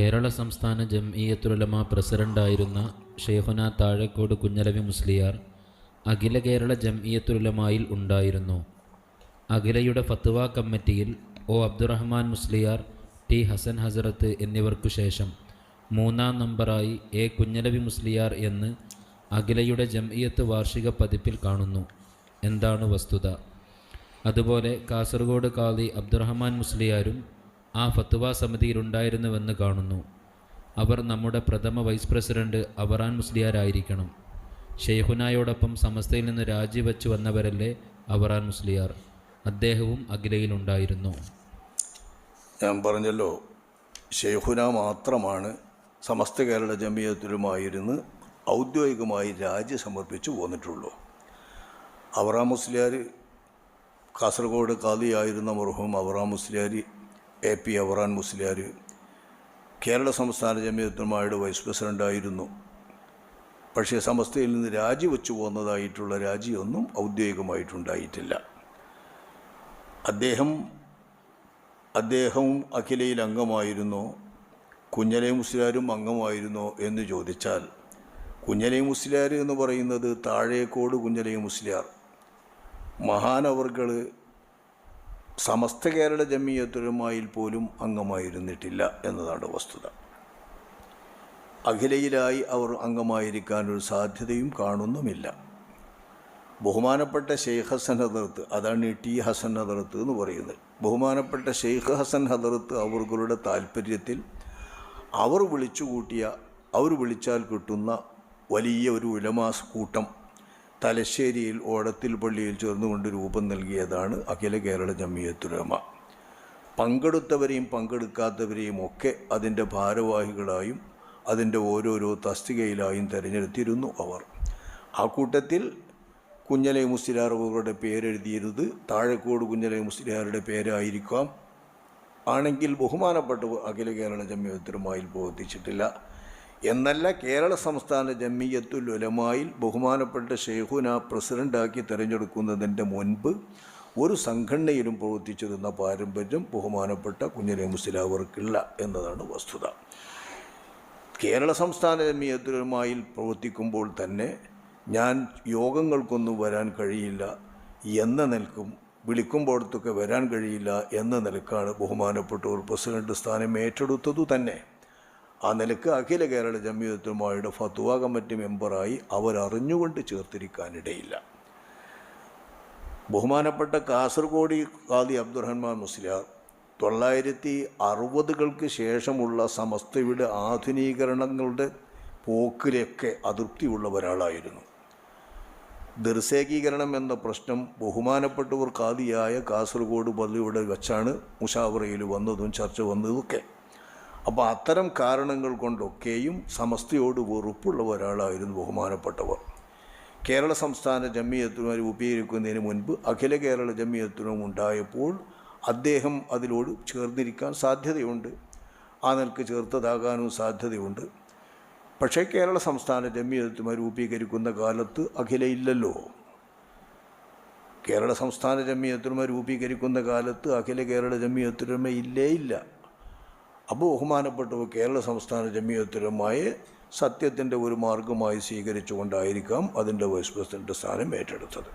കേരള സംസ്ഥാന ജംഇയത്തുലമ പ്രസിഡന്റായിരുന്ന ഷെയ്ഹുന താഴേക്കോട് കുഞ്ഞലവി മുസ്ലിയാർ അഖില കേരള ജംഇയത്തുലമായിൽ ഉണ്ടായിരുന്നു. അഖിലയുടെ ഫത്വ കമ്മിറ്റിയിൽ ഒ അബ്ദുറഹ്മാൻ മുസ്ലിയാർ ടി ഹസൻ ഹസരത്ത് എന്നിവർക്കു ശേഷം മൂന്നാം നമ്പറായി എ കുഞ്ഞലവി മുസ്ലിയാർ എന്ന് അഖിലയുടെ ജംഇയത്ത് വാർഷിക പതിപ്പിൽ കാണുന്നു. എന്താണ് വസ്തുത? അതുപോലെ കാസർഗോഡ് കാളി അബ്ദുറഹ്മാൻ മുസ്ലിയാരും ആ ഫത്തുവ സമിതിയിലുണ്ടായിരുന്നുവെന്ന് കാണുന്നു. അവർ നമ്മുടെ പ്രഥമ വൈസ് പ്രസിഡന്റ് അവറാൻ മുസ്ലിയാരായിരിക്കണം. ഷെയ്ഖുനായോടൊപ്പം സമസ്തയിൽ നിന്ന് രാജിവെച്ചു വന്നവരല്ലേ അവറാൻ മുസ്ലിയാർ. അദ്ദേഹവും അഖിലയിലുണ്ടായിരുന്നു. ഞാൻ പറഞ്ഞല്ലോ ഷെയ്ഖുന മാത്രമാണ് സമസ്ത കേരള ജമിയത്തിലുമായിരുന്ന് ഔദ്യോഗികമായി രാജി സമർപ്പിച്ചു പോന്നിട്ടുള്ളൂ അവറാം മുസ്ലിയാർ കാസർഗോഡ് കാതിയായിരുന്ന മർഹൂം അവറാം മുസ്ലിയാർ എ പി അവറാൻ മുസ്ലിയാർ കേരള സംസ്ഥാന ജമിയത്തുമായുടെ വൈസ് പ്രസിഡന്റായിരുന്നു പക്ഷേ സമസ്തയിൽ നിന്ന് രാജിവെച്ചു പോകുന്നതായിട്ടുള്ള രാജിയൊന്നും ഔദ്യോഗികമായിട്ടുണ്ടായിട്ടില്ല. അദ്ദേഹം അദ്ദേഹവും അഖിലയിൽ അംഗമായിരുന്നോ. കുഞ്ഞലൈ മുസ്ലിയാരും അംഗമായിരുന്നോ എന്ന് ചോദിച്ചാൽ കുഞ്ഞലൈ മുസ്ലിയാർ എന്ന് പറയുന്നത് താഴേക്കോട് കുഞ്ഞലൈ മുസ്ലിയാർ. മഹാനവർകൾ സമസ്ത കേരള ജമിയത്തുലമായിൽ പോലും അംഗമായിരുന്നിട്ടില്ല എന്നതാണ് വസ്തുത. അഖിലയിലായി അവർ അംഗമായിരിക്കാൻ ഒരു സാധ്യതയും കാണുന്നുമില്ല. ബഹുമാനപ്പെട്ട ഷെയ്ഖ് ഹസൻ ഹദർത്ത് അതാണ് ടി ഹസൻ ഹദർത്ത് എന്ന് പറയുന്നത്. ബഹുമാനപ്പെട്ട ഷെയ്ഖ് ഹസൻ ഹദർത്ത് അവർകളുടെ താല്പര്യത്തിൽ അവർ വിളിച്ചുകൂട്ടിയ അവർ വിളിച്ചാൽ കിട്ടുന്ന വലിയ ഒരു ഉലമാസ് കൂട്ടം തലശ്ശേരിയിൽ ഓടത്തിൽ പള്ളിയിൽ ചേർന്നുകൊണ്ട് രൂപം നൽകിയതാണ് അഖില കേരള ജമിയത്തുലമ. പങ്കെടുത്തവരെയും പങ്കെടുക്കാത്തവരെയും ഒക്കെ അതിന്റെ ഭാരവാഹികളായും അതിന്റെ ഓരോരോ തസ്തികയിലായും തിരഞ്ഞെടുത്തിരുന്നു അവർ. ആ കൂട്ടത്തിൽ കുഞ്ഞലൈ മുസ്ലിയാറുകളുടെ പേരെഴുതിയിരുന്നത് താഴെക്കോട് കുഞ്ഞലൈ മുസ്ലിയാരുടെ പേരായിരിക്കാം. ആണെങ്കിൽ ബഹുമാനപ്പെട്ട അഖില കേരള ജമ്മിയത്തുലമായിൽ പ്രവർത്തിച്ചിട്ടില്ല. എന്നല്ല കേരള സംസ്ഥാന ജമ്മിയത്തുൽ ഉലമായിൽ ബഹുമാനപ്പെട്ട ഷെയ്ഖുന പ്രസിഡന്റാക്കി തിരഞ്ഞെടുക്കുന്നതിന്റെ മുൻപ് ഒരു സംഘടനയിലും പ്രവർത്തിച്ചിരുന്ന പാരമ്പര്യം ബഹുമാനപ്പെട്ട കുഞ്ഞിനെ മുസ്ലാവർക്കില്ല എന്നതാണ് വസ്തുത. കേരള സംസ്ഥാന ജമ്മിയത്തുലമായിൽ പ്രവർത്തിക്കുമ്പോൾ തന്നെ ഞാൻ യോഗങ്ങൾക്കൊന്നും വരാൻ കഴിയില്ല എന്ന നിൽക്കും വിളിക്കുമ്പോഴത്തൊക്കെ വരാൻ കഴിയില്ല എന്ന നിലക്കാണ് ബഹുമാനപ്പെട്ട ഒരു പ്രസിഡന്റ് സ്ഥാനം ഏറ്റെടുത്തതു തന്നെ. ആ നിലയ്ക്ക് അഖില കേരള ജമിയത്തുമായുടെ ഫത്വ കമ്മിറ്റി മെമ്പറായി അവരറിഞ്ഞുകൊണ്ട് ചേർത്തിരിക്കാനിടയില്ല. ബഹുമാനപ്പെട്ട കാസർഗോഡി ഖാദി അബ്ദുറഹ്മാൻ മുസ്ലിയാർ തൊള്ളായിരത്തി അറുപതുകൾക്ക് ശേഷമുള്ള സമസ്തയുടെ ആധുനീകരണങ്ങളുടെ പോക്കിലൊക്കെ അതൃപ്തിയുള്ള ഒരാളായിരുന്നു ദർശേകീകരണം എന്ന പ്രശ്നം ബഹുമാനപ്പെട്ടവർ കാതിയായ കാസർഗോഡ് പള്ളിയുടെ വെച്ചാണ് മുഷാവറയിൽ വന്നതും ചർച്ച വന്നതുമൊക്കെ. അപ്പോൾ അത്തരം കാരണങ്ങൾ കൊണ്ടൊക്കെയും സമസ്തയോട് വെറുപ്പുള്ള ഒരാളായിരുന്നു ബഹുമാനപ്പെട്ടവർ. കേരള സംസ്ഥാന ജമ്മിയത്തിനും രൂപീകരിക്കുന്നതിന് മുൻപ് അഖില കേരള ജമ്മിയത്തിനും ഉണ്ടായപ്പോൾ അദ്ദേഹം അതിലോട് ചേർന്നിരിക്കാൻ സാധ്യതയുണ്ട്. ആ നിലയ്ക്ക് ചേർത്തതാകാനും സാധ്യതയുണ്ട്. പക്ഷേ കേരള സംസ്ഥാന ജമ്മിയത്തുമായി രൂപീകരിക്കുന്ന കാലത്ത് അഖിലയില്ലല്ലോ കേരള സംസ്ഥാന ജമ്മിയത്തുമ രൂപീകരിക്കുന്ന കാലത്ത് അഖില കേരള ജമ്മിയത്തുമ ഇല്ലേ ഇല്ല. അപ്പോൾ ബഹുമാനപ്പെട്ടവ കേരള സംസ്ഥാന ജമ്മിയത്തുലമായ സത്യത്തിന്റെ ഒരു മാർഗമായി സ്വീകരിച്ചുകൊണ്ടായിരിക്കാം അതിന്റെ വൈസ് പ്രസിഡന്റ് സ്ഥാനം ഏറ്റെടുത്തത്.